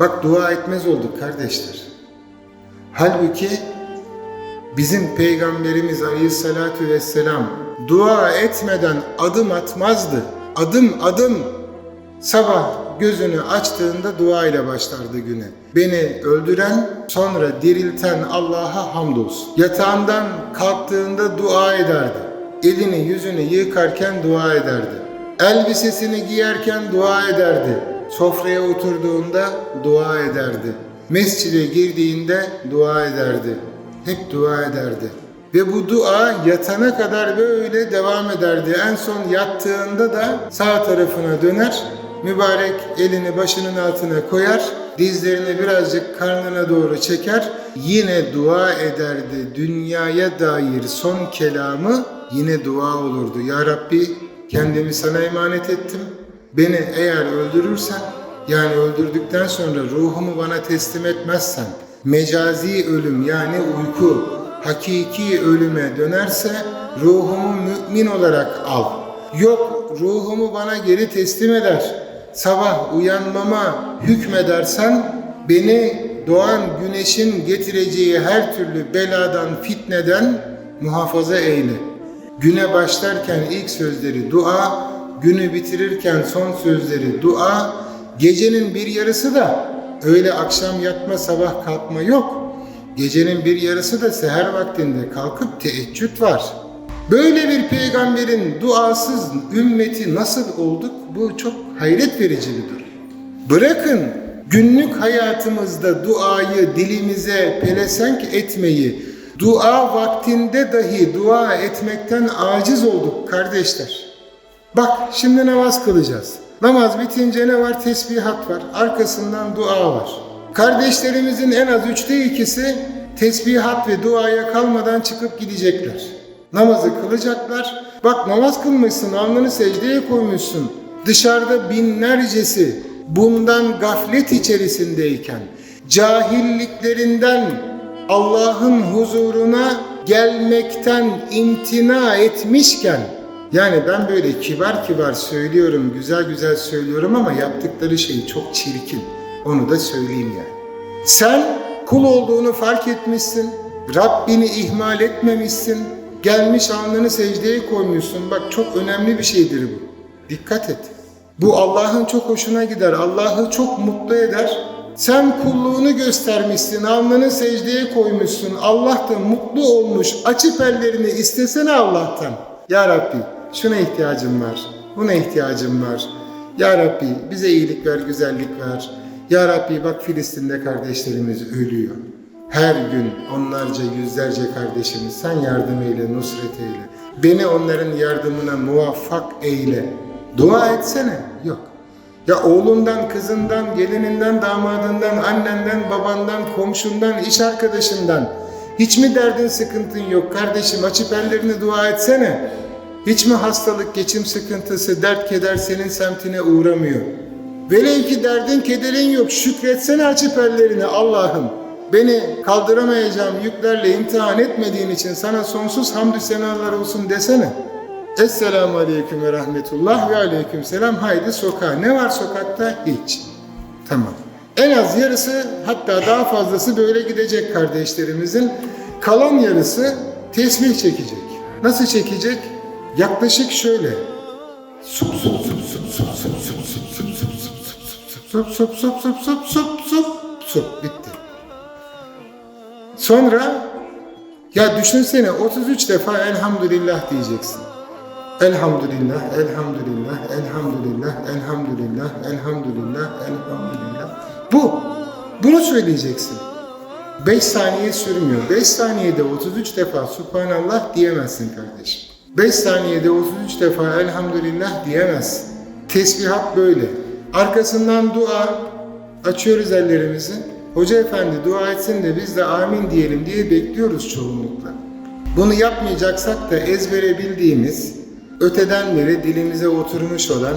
Bak dua etmez olduk kardeşler. Halbuki bizim Peygamberimiz Aleyhisselatü Vesselam dua etmeden adım atmazdı. Adım adım sabah gözünü açtığında dua ile başlardı güne. Beni öldüren sonra dirilten Allah'a hamdolsun. Yatağından kalktığında dua ederdi. Elini yüzünü yıkarken dua ederdi. Elbisesini giyerken dua ederdi. Sofraya oturduğunda dua ederdi. Mescide girdiğinde dua ederdi. Hep dua ederdi. Ve bu dua yatana kadar böyle devam ederdi. En son yattığında da sağ tarafına döner, mübarek elini başının altına koyar, dizlerini birazcık karnına doğru çeker, yine dua ederdi. Dünyaya dair son kelamı yine dua olurdu. Ya Rabbi kendimi sana emanet ettim. Beni eğer öldürürsen, yani öldürdükten sonra ruhumu bana teslim etmezsen, mecazi ölüm yani uyku, hakiki ölüme dönerse ruhumu mümin olarak al. Yok ruhumu bana geri teslim eder. Sabah uyanmama hükmedersen beni doğan güneşin getireceği her türlü beladan, fitneden muhafaza eyle. Güne başlarken ilk sözleri dua, günü bitirirken son sözleri dua, gecenin bir yarısı da öyle akşam yatma sabah kalkma yok. Gecenin bir yarısı da seher vaktinde kalkıp teheccüd var. Böyle bir peygamberin duasız ümmeti nasıl olduk? Bu çok hayret verici bir durum. Bırakın günlük hayatımızda duayı dilimize pelesenk etmeyi, dua vaktinde dahi dua etmekten aciz olduk kardeşler. Bak şimdi namaz kılacağız. Namaz bitince ne var? Tesbihat var. Arkasından dua var. Kardeşlerimizin en az üçte ikisi tesbihat ve duaya kalmadan çıkıp gidecekler. Namazı kılacaklar. Bak namaz kılmışsın, alnını secdeye koymuşsun. Dışarıda binlercesi bundan gaflet içerisindeyken, cahilliklerinden Allah'ın huzuruna gelmekten imtina etmişken, yani ben böyle kibar kibar söylüyorum, güzel güzel söylüyorum ama yaptıkları şey çok çirkin. Onu da söyleyeyim yani. Sen kul olduğunu fark etmişsin, Rabbini ihmal etmemişsin, gelmiş alnını secdeye koymuşsun. Bak çok önemli bir şeydir bu. Dikkat et. Bu Allah'ın çok hoşuna gider, Allah'ı çok mutlu eder. Sen kulluğunu göstermişsin, alnını secdeye koymuşsun. Allah da mutlu olmuş. Açıp ellerini istesene Allah'tan. Ya Rabbi şuna ihtiyacım var, buna ihtiyacım var. Ya Rabbi bize iyilik ver, güzellik ver. Ya Rabbi bak Filistin'de kardeşlerimiz ölüyor. Her gün onlarca yüzlerce kardeşimiz sen yardım eyle, nusret eyle. Beni onların yardımına muvaffak eyle. Dua etsene. Yok. Ya oğlundan, kızından, gelininden, damadından, annenden, babandan, komşundan, iş arkadaşından hiç mi derdin, sıkıntın yok kardeşim? Açıp ellerini dua etsene. Hiç mi hastalık, geçim sıkıntısı, dert, keder senin semtine uğramıyor? Velev ki derdin, kederin yok. Şükretsene açıp ellerini Allah'ım. Beni kaldıramayacağım yüklerle imtihan etmediğin için sana sonsuz hamdü senalar olsun desene. Esselamu Aleyküm ve Rahmetullah ve Aleyküm Selam. Haydi sokağa. Ne var sokakta? Hiç. Tamam. En az yarısı hatta daha fazlası böyle gidecek kardeşlerimizin. Kalan yarısı tesbih çekecek. Nasıl çekecek? Yaklaşık şöyle. Sup sup sup sup sup sup sup sup sup sup sup sup sup sup sup sup sup sup sup bitti. Sonra ya düşünsene 33 defa elhamdülillah diyeceksin. Elhamdülillah, elhamdülillah, elhamdülillah, elhamdülillah, elhamdülillah, elhamdülillah. Bu. Bunu söyleyeceksin. 5 saniye sürmüyor. 5 saniyede 33 defa Subhanallah diyemezsin kardeşim. 5 saniyede 33 defa elhamdülillah diyemezsin. Tesbihat böyle. Arkasından dua. Açıyoruz ellerimizi. Hoca efendi dua etsin de biz de amin diyelim diye bekliyoruz çoğunlukla. Bunu yapmayacaksak da ezbere bildiğimiz, öteden beri dilimize oturmuş olan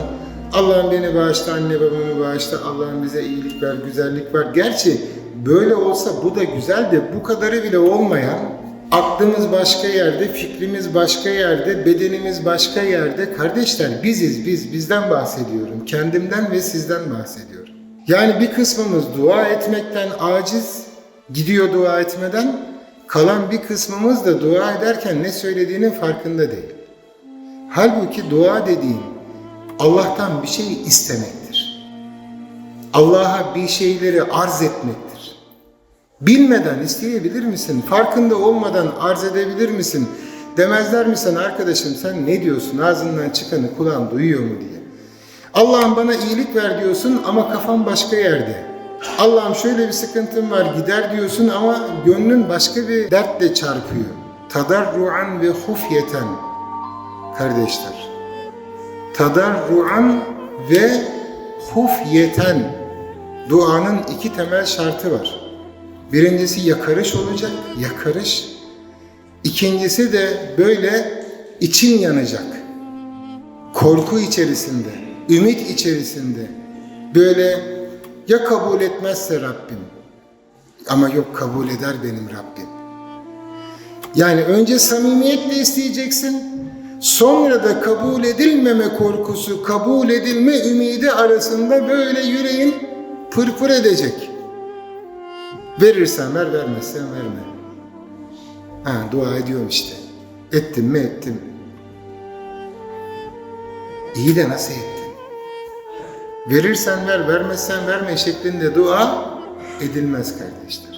Allah'ım beni bağışla, anne babamı bağışla, Allah'ım bize iyilik ver, güzellik ver. Gerçi böyle olsa bu da güzel de bu kadarı bile olmayan, aklımız başka yerde, fikrimiz başka yerde, bedenimiz başka yerde. Kardeşler biziz, biz, bizden bahsediyorum. Kendimden ve sizden bahsediyorum. Yani bir kısmımız dua etmekten aciz, gidiyor dua etmeden, kalan bir kısmımız da dua ederken ne söylediğinin farkında değil. Halbuki dua dediğin Allah'tan bir şey istemektir. Allah'a bir şeyleri arz etmektir. Bilmeden isteyebilir misin? Farkında olmadan arz edebilir misin? Demezler mi sana arkadaşım sen ne diyorsun? Ağzından çıkanı kulağın duyuyor mu diye. Allah'ım bana iyilik ver diyorsun ama kafan başka yerde. Allah'ım şöyle bir sıkıntım var gider diyorsun ama gönlün başka bir dertle çarpıyor. Tadarruan ve hufyeten kardeşler. Tadarruan ve hufyeten duanın iki temel şartı var. Birincisi yakarış olacak, yakarış. İkincisi de böyle için yanacak. Korku içerisinde, ümit içerisinde. Böyle ya kabul etmezse Rabbim. Ama yok kabul eder benim Rabbim. Yani önce samimiyetle isteyeceksin. Sonra da kabul edilmeme korkusu, kabul edilme ümidi arasında böyle yüreğin pırpır edecek. Verirsen ver, vermezsen verme. Ha dua ediyorum işte. Ettim mi ettim. İyi de nasıl ettin? Verirsen ver, vermezsen verme şeklinde dua edilmez kardeşler.